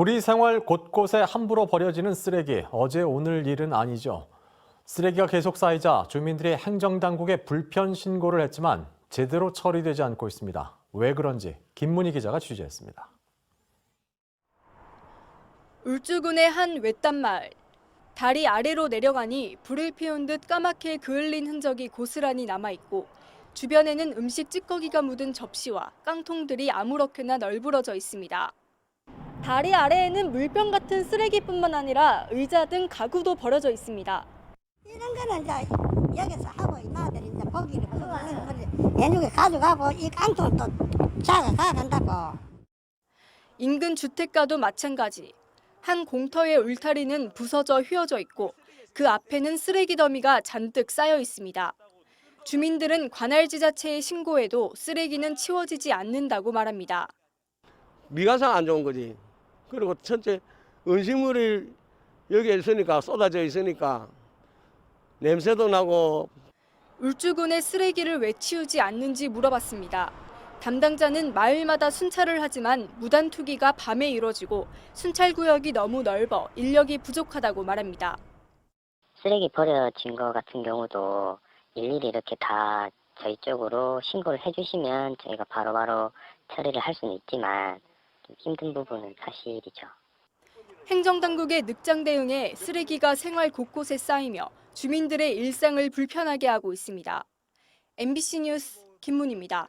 우리 생활 곳곳에 함부로 버려지는 쓰레기, 어제 오늘 일은 아니죠. 쓰레기가 계속 쌓이자 주민들이 행정당국에 불편 신고를 했지만 제대로 처리되지 않고 있습니다. 왜 그런지 김문희 기자가 취재했습니다. 울주군의 한 외딴 마을. 다리 아래로 내려가니 불을 피운 듯 까맣게 그을린 흔적이 고스란히 남아 있고 주변에는 음식 찌꺼기가 묻은 접시와 깡통들이 아무렇게나 널브러져 있습니다. 다리 아래에는 물병 같은 쓰레기뿐만 아니라 의자 등 가구도 버려져 있습니다. 이런 거는 이제 여기서 하고 이마들이 이제 거를 얘네가 가져가고 이 깡통 또 자가 가간다고. 인근 주택가도 마찬가지. 한 공터의 울타리는 부서져 휘어져 있고 그 앞에는 쓰레기 더미가 잔뜩 쌓여 있습니다. 주민들은 관할 지자체에 신고해도 쓰레기는 치워지지 않는다고 말합니다. 미관상 안 좋은 거지. 그리고 전체 음식물이 여기에 있으니까 쏟아져 있으니까 냄새도 나고 울주군의 쓰레기를 왜 치우지 않는지 물어봤습니다. 담당자는 마을마다 순찰을 하지만 무단 투기가 밤에 이뤄지고 순찰 구역이 너무 넓어 인력이 부족하다고 말합니다. 쓰레기 버려진 거 같은 경우도 일일이 이렇게 다 저희 쪽으로 신고를 해주시면 저희가 바로바로 처리를 할 수는 있지만 좀 힘든 부분은 사실이죠. 행정당국의 늑장 대응에 쓰레기가 생활 곳곳에 쌓이며 주민들의 일상을 불편하게 하고 있습니다. MBC 뉴스 김문입니다.